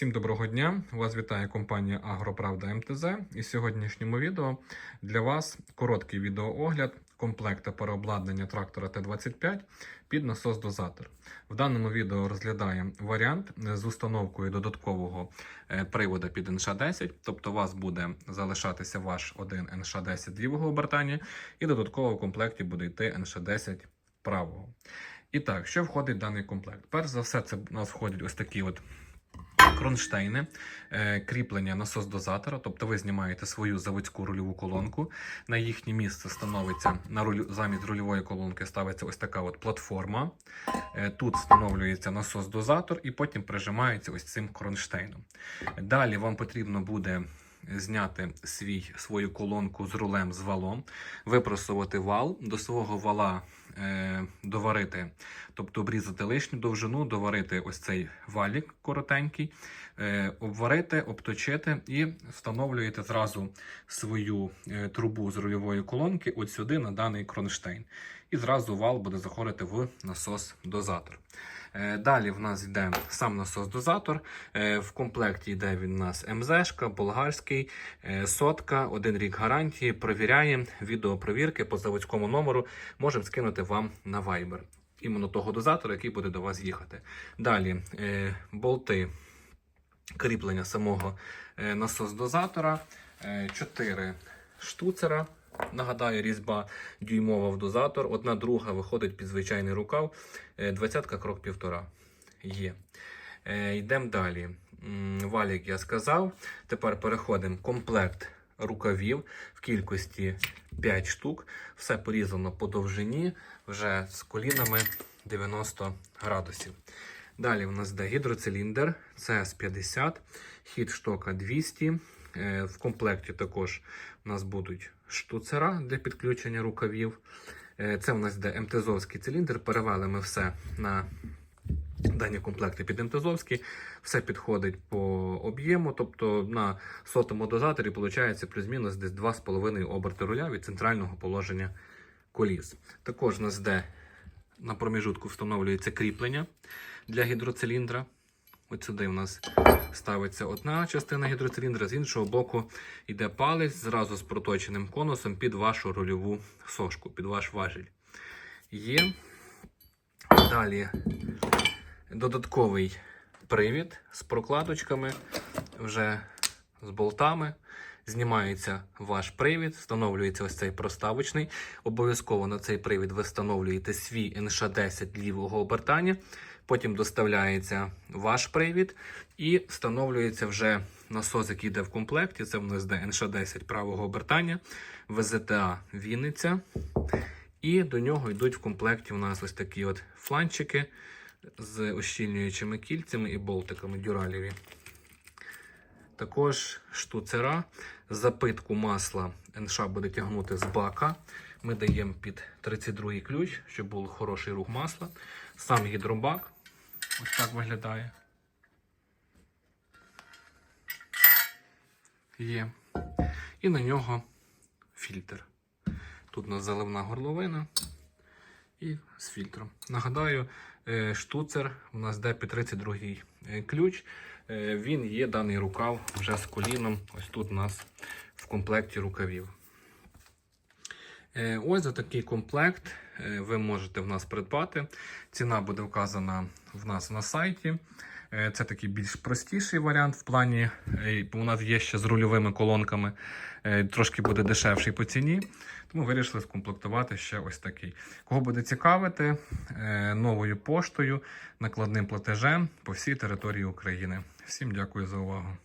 Всім доброго дня! Вас вітає компанія Агроправда МТЗ. І в сьогоднішньому відео для вас короткий відеоогляд комплекта переобладнання трактора Т-25 під насос-дозатор. В даному відео розглядаємо варіант з установкою додаткового е, привода під НШ-10, тобто у вас буде залишатися ваш один НШ-10 лівого обертання, і додатково в комплекті буде йти НШ-10 правого. І так, що входить в даний комплект? Перш за все, це у нас входять ось такі от кронштейни, е, кріплення насос-дозатора, тобто ви знімаєте свою заводську рульову колонку. На їхнє місце становиться на рулю, замість рульової колонки ставиться ось така от платформа. Е, Тут встановлюється насос-дозатор і потім прижимається ось цим кронштейном. Далі вам потрібно буде зняти свій, свою колонку з рулем з валом, випросувати вал, до свого вала доварити, тобто обрізати лишню довжину, доварити ось цей валік коротенький, е, обварити, обточити і встановлюєте зразу свою е, трубу з рульової колонки от сюди на даний кронштейн. І зразу вал буде заходити в насос-дозатор. Е, Далі в нас йде сам насос-дозатор. Е, В комплекті йде він у нас МЗшка, болгарський, е, сотка, один рік гарантії. Провіряємо відеопровірки по заводському номеру. Можемо скинути вам на Viber. Іменно того дозатора, який буде до вас їхати. Далі е, болти кріплення самого е, насос-дозатора, 4 штуцера. Нагадаю, різьба дюймова в дозатор. Одна друга виходить під звичайний рукав. Е, Двадцятка крок півтора. Є. Е, Йдемо далі. Валік я сказав. Тепер переходимо. Комплект рукавів в кількості 5 штук. Все порізано по довжині, вже з колінами 90 градусів. Далі у нас йде гідроциліндр CS50, хід штока 200. Е, В комплекті також у нас будуть штуцера для підключення рукавів. Е, Це у нас йде МТЗовський циліндр. Перевели ми все на дані комплекти під МТЗовський. Все підходить по об'єму. Тобто на сотому дозаторі виходить плюс-мінус десь 2,5 оберти руля від центрального положення коліс. Також у нас на проміжутку встановлюється кріплення для гідроциліндра. Ось сюди у нас ставиться одна частина гідроциліндра, з іншого боку йде палець зразу з проточеним конусом під вашу рульову сошку, під ваш важіль. Є. Далі додатковий привід з прокладочками, вже з болтами. Знімається ваш привід, встановлюється ось цей проставочний. Обов'язково на цей привід ви встановлюєте свій НШ-10 лівого обертання. Потім доставляється ваш привід і встановлюється вже насос, який йде в комплекті. Це в нас йде НШ-10 правого обертання, ВЗТА Вінниця. І до нього йдуть в комплекті у нас ось такі от фланчики з ощільнюючими кільцями і болтиками дюралєві. Також штуцера, запитку масла НШ буде тягнути з бака. Ми даємо під 32 ключ, щоб був хороший рух масла. Сам гідробак ось так виглядає. Є. І на нього фільтр. Тут у нас заливна горловина і з фільтром. Нагадаю, е, штуцер у нас йде під 32 е, ключ. Е, Він є даний рукав вже з коліном. Ось тут у нас в комплекті рукавів. Ось за такий комплект ви можете в нас придбати. Ціна буде вказана в нас на сайті. Е, Це такий більш простіший варіант в плані. е, У нас є ще з рульовими колонками, е, трошки буде дешевший по ціні. Тому вирішили скомплектувати ще ось такий. Кого буде цікавити, новою поштою, накладним платежем по всій території України. Всім дякую за увагу.